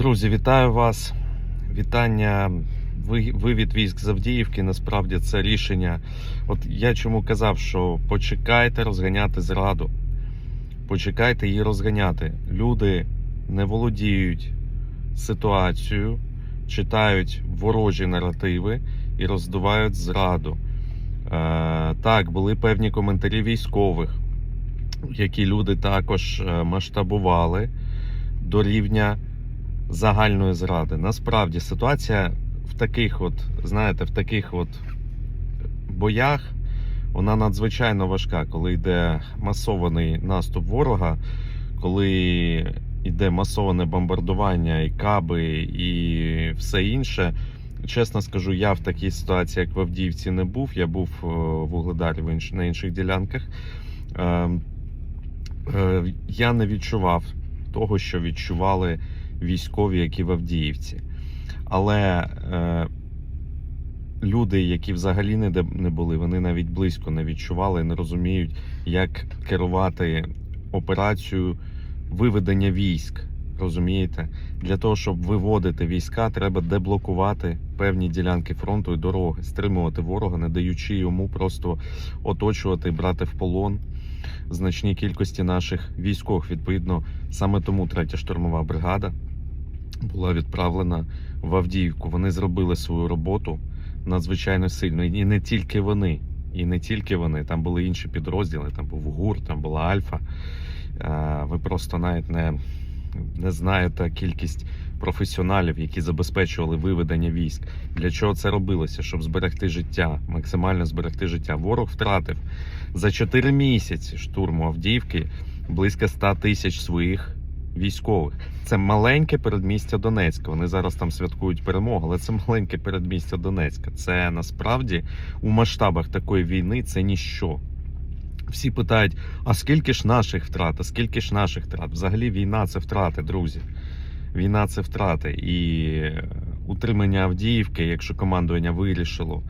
Друзі, вітаю вас. Вітання. Вивід військ з Авдіївки. Насправді це рішення. От я чому казав, що почекайте розганяти зраду. Почекайте її розганяти. Люди не володіють ситуацією, читають ворожі наративи і роздувають зраду. Е, так, були певні коментарі військових, які люди також е, масштабували до рівня загальної зради. Насправді ситуація в таких, от, знаєте, в таких от боях вона надзвичайно важка, коли йде масований наступ ворога, коли йде масоване бомбардування і каби, і все інше. Чесно скажу, я в такій ситуації, як в Авдіївці, не був. Я був е, в Угледарі на інших ділянках. Е, е, Я не відчував того, що відчували військові, які в Авдіївці. Але е, люди, які взагалі не, не були, вони навіть близько не відчували, не розуміють, як керувати операцією виведення військ. Розумієте? Для того, щоб виводити війська, треба деблокувати певні ділянки фронту і дороги, стримувати ворога, не даючи йому просто оточувати, брати в полон значні кількості наших військових. Відповідно, саме тому третя штурмова бригада була відправлена в Авдіївку. Вони зробили свою роботу надзвичайно сильно. І не тільки вони. І не тільки вони, там були інші підрозділи, там був ГУР, там була Альфа. Е, Ви просто навіть не, не знаєте кількість професіоналів, які забезпечували виведення військ. Для чого це робилося? Щоб зберегти життя, максимально зберегти життя. Ворог втратив за 4 місяці штурму Авдіївки близько 100 тисяч своїх військових. Це маленьке передмістя Донецька. Вони зараз там святкують перемогу, але це маленьке передмістя Донецька. Це насправді у масштабах такої війни це ніщо. Всі питають: а скільки ж наших втрат? А скільки ж наших втрат? Взагалі війна це втрати, друзі. Війна це втрати. І е, утримання Авдіївки, якщо командування вирішило,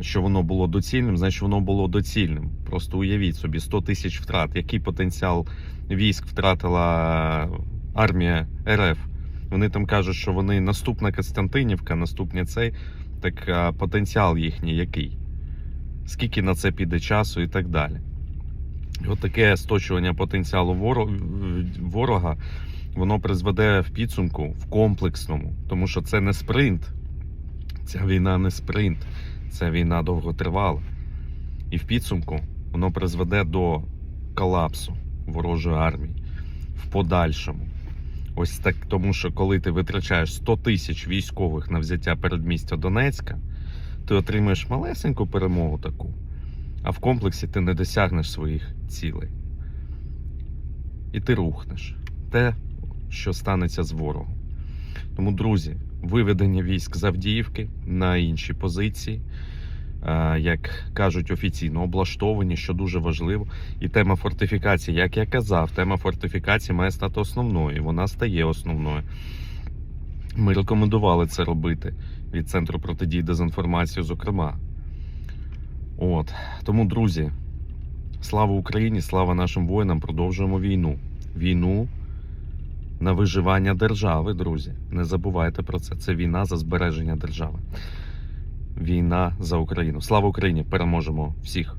що воно було доцільним, значить воно було доцільним. Просто уявіть собі 100 тисяч втрат. Який потенціал військ втратила армія РФ? Вони там кажуть, що вони наступна Костянтинівка, наступний цей, так а потенціал їхній який? Скільки на це піде часу і так далі. От таке сточування потенціалу ворога, воно призведе в підсумку в комплексному, тому що це не спринт. Ця війна не спринт, це війна довготривала. І в підсумку воно призведе до колапсу ворожої армії в подальшому. Ось так, тому що коли ти витрачаєш 100 тисяч військових на взяття передмістя Донецька, ти отримаєш малесеньку перемогу таку, а в комплексі ти не досягнеш своїх цілей. І ти рухнеш те, що станеться з ворогом. Тому, друзі, виведення військ з Авдіївки на інші позиції, е, як кажуть офіційно, облаштовані, що дуже важливо. І тема фортифікації, як я казав, тема фортифікації має стати основною. Вона стає основною. Ми рекомендували це робити від Центру протидії дезінформації, зокрема. От. Тому, друзі, слава Україні, слава нашим воїнам, продовжуємо війну. Війну на виживання держави, друзі. Не забувайте про це. Це війна за збереження держави. Війна за Україну. Слава Україні! Переможемо всіх!